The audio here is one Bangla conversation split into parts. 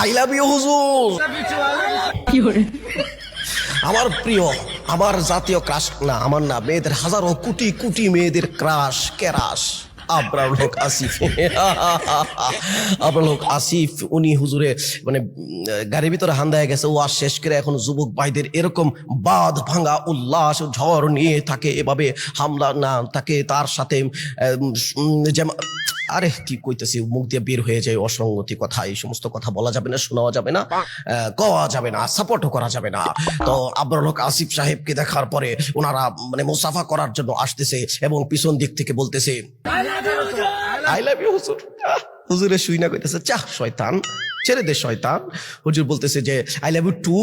আই লাভ ইউ হুজুর। আমার প্রিয় আমার জাতীয় ক্রাশ না আমার না মেয়েদের হাজারো কোটি কোটি মেয়েদের ক্রাশ কেরাস। আপনার লোক আসিফ। আপনার লোক আসিফ উনি হুজুরে মানে গাড়ির ভিতরে হান্দায় গেছে ও আর শেষ করে এখন যুবক ভাইদের এরকম বাদ ভাঙা উল্লাস ঝড় নিয়ে থাকে এভাবে হামলা না তাকে তার সাথে যেমন আরে কি কইতেছি মুখ দিয়ে বের হয়ে যায় অসঙ্গতি কথা এই সমস্ত কথা বলা যাবে না শোনাও যাবে না কওয়া যাবে না সাপোর্টও করা যাবে না। তো আব্দুল হক আসিফ সাহেবকে দেখার পরে ওনারা মানে মুসাফা করার জন্য আসতেছে এবং পিছন দিক থেকে বলতেছে আই লাভ ইউ হুজুর। হুজুরে শুই না কইতেছে চাহ শয়তান। ছেড়ে দে, শয়তান। হুজুর বলতেছে যে I love you too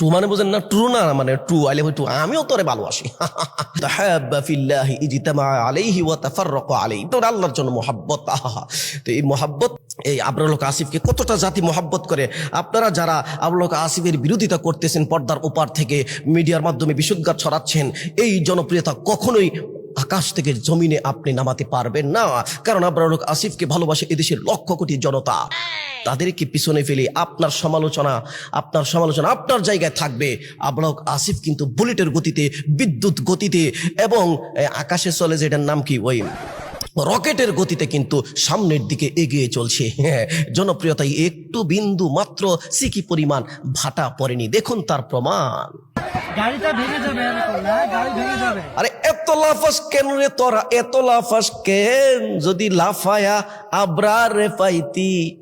too মানে বুঝেন না ট্রু না মানে too I love you too আমিও তোরে ভালোবাসি। তাহাব্বা ফিল্লাহি ইজতামা আলাইহি ওয়া তাফাররাকা আলাইহি। তো আল্লাহর জন্য মোহাব্বত। তো এই মোহাব্বত, এই আবরুল হক আসিফকে কতটা জাতি মোহাব্বত করে? আপনারা যারা আবরুল হক আসিফের বিরোধিতা করতেছেন, পর্দার ওপার থেকে মিডিয়ার মাধ্যমে বিশুদ্ধার ছড়াচ্ছেন, এই জনপ্রিয়তা কখনোই আকাশ থেকে জমিনে আপনি নামাতে পারবেন না। কারণ আপনার হক আসিফকে ভালোবাসে এদেশের লক্ষ কোটি জনতা। তাদেরকে পিছনে ফেলে আপনার সমালোচনা আপনার সমালোচনা আপনার জায়গায় থাকবে। আবরার হক আসিফ কিন্তু বুলেটের গতিতে বিদ্যুৎ গতিতে এবং আকাশে চলে যে এটার নাম কি? ওই রকেটের গতিতে কিন্তু সামনের দিকে এগিয়ে চলছে। হ্যাঁ জনপ্রিয়তায় একটু বিন্দু মাত্র সিকি পরিমাণ ভাটা পড়েনি। দেখুন তার প্রমাণ। আরে এত লাফাস কেন রে তোরা? এত লাফাস কেন? যদি লাফায়া আবরার রে পাইতি।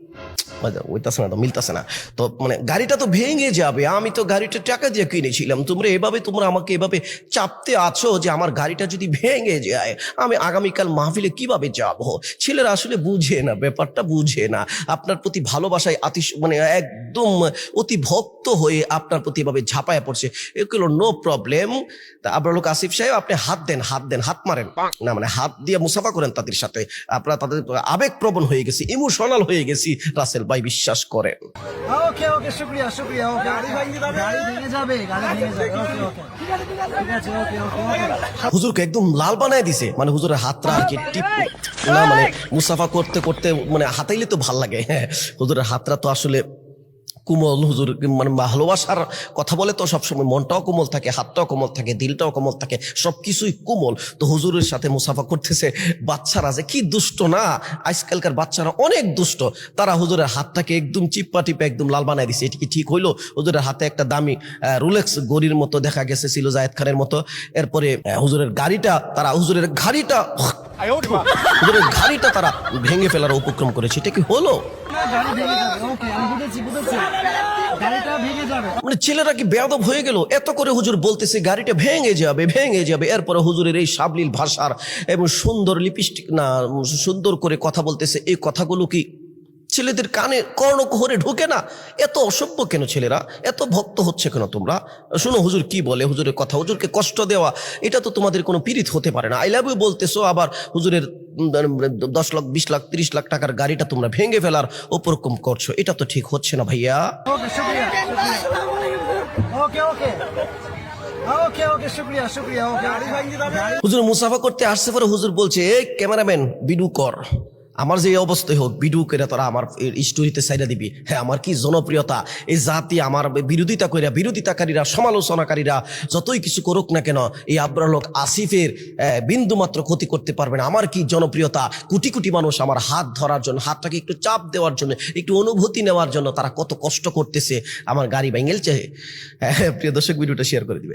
ওইতাছে না তো মিলতাছে না। তো মানে গাড়িটা তো ভেঙে যাবে, আমি তো গাড়িটা টাকা দিয়ে কিনেছিলাম। তোমরা এভাবে তোমরা আমাকে এভাবে চাপতে আছো যে আমার গাড়িটা যদি ভেঙে যায়, আমি আগামীকাল মাহফিলে কীভাবে যাব? ছেলেরা আসলে বুঝে না, ব্যাপারটা বুঝে না। আপনার প্রতি ভালোবাসায় আতিশ মানে একদম অতি ভক্ত হয়ে আপনার প্রতি এভাবে ঝাঁপায় পড়ছে। এগুলো নো প্রবলেম তা আপনার লোক আসিফ সাহেব, আপনি হাত দেন হাত দেন, হাত মারেন। না মানে হাত দিয়ে মুসাফা করেন তাদের সাথে। আপনারা তাদের আবেগ প্রবণ হয়ে গেছি ইমোশনাল হয়ে গেছি, রাসেল ভাই বিশ্বাস করেন। ওকে ওকে শুক্রিয়া শুক্রিয়া ওকে। গাড়ি ভেঙে যাবে গাড়ি ভেঙে যাবে গাড়ি ভেঙে যাবে ওকে ওকে। ঠিক আছে ওকে ওকে ওকে। হুজুরকে একদম লাল বানায় দিছে। মানে হুজুরের হাতটা আর কি টিপ না মানে মুসাফা করতে করতে মানে হাতাইলে তো ভালো লাগে। হ্যাঁ হুজুরের হাতটা তো আসলে কোমল, হুজুর মানে ভালোবাসার কথা বলে তো সবসময় মনটাও কোমল থাকে, হাতটাও কোমল থাকে, দিলটাও কোমল থাকে সব কিছুই কোমল। তো হুজুরের সাথে মুসাফা করতেছে বাচ্চারা যে কি দুষ্ট না, আজকালকার বাচ্চারা অনেক দুষ্ট। তারা হুজুরের হাতটাকে একদম চিপ্পা টিপে একদম লাল বানায় দিছে, এটি কি ঠিক হইল? হুজুরের হাতে একটা দামি রুলেক্স গড়ির মতো দেখা গেছে ছিল জায়েদ খানের মতো। এরপরে হুজুরের গাড়িটা, তারা হুজুরের গাড়িটা হুজুরের গাড়িটা তারা ভেঙে ফেলার উপক্রম করেছে। এটা কি হলো? না, গাড়ি ভেঙে যাবে ওকে আমি বুঝেছি বুঝেছি। গাড়িটা ভেঙে যাবে। মানে ছেলেরা কি বেয়াদব হয়ে গেল? এত করে হুজুর বলতেছে গাড়িটা ভেঙে যাবে ভেঙে যাবে। এরপরে হুজুরের এই সাবলীল ভাষার এবং সুন্দর লিপস্টিক না সুন্দর করে কথা বলতেছে। এই কথাগুলো কি ছেলেদের কানে কর্ণকুহরে ঢোকে না। এত অসভ্য কেন ছেলেরা? এত ভক্ত হচ্ছে কেন তোমরা? শুনো হুজুর কি বলে? হুজুরের কথা হুজুরকে কষ্ট দেওয়া এটা তো তোমাদের কোনো পীড়িত হতে পারে না। আই লাভ ইউ বলতেছো আবার হুজুরের দশ লাখ বিশ লাখ তিরিশ লাখ টাকার গাড়িটা তোমরা ভেঙে ফেলার উপরকম করছ। এটা তো ঠিক হচ্ছে না ভাইয়া। ওকে ওকে ওকে ওকে ওকে শুক্রিয়া শুক্রিয়া ওকে গাড়ি ভেঙে যাবে হুজুর মুসাফা করতে আসছে পরে হুজুর বলছে "এই ক্যামেরাম্যান বিডু কর। আমার যে অবস্থায় হোক বিডু করে তোরা আমার স্টোরিতে সাইডা দিবি। হ্যাঁ আমার কি জনপ্রিয়তা? এই জাতি আমার বিরোধিতা করিয়া বিরোধিতাকারীরা, সমালোচনাকারীরা যতই কিছু করুক না কেন, এই আব্রাল হক আসিফের বিন্দু মাত্র ক্ষতি করতে পারবে না। আমার কি জনপ্রিয়তা? কোটি কোটি মানুষ আমার হাত ধরার জন্য, হাতটাকে একটু চাপ দেওয়ার জন্য, একটু অনুভূতি নেওয়ার জন্য তারা কত কষ্ট করতেছে আমার গাড়ি ভেঙেলছে। হ্যাঁ প্রিয় দর্শক, ভিডিওটা শেয়ার করে দিবেন।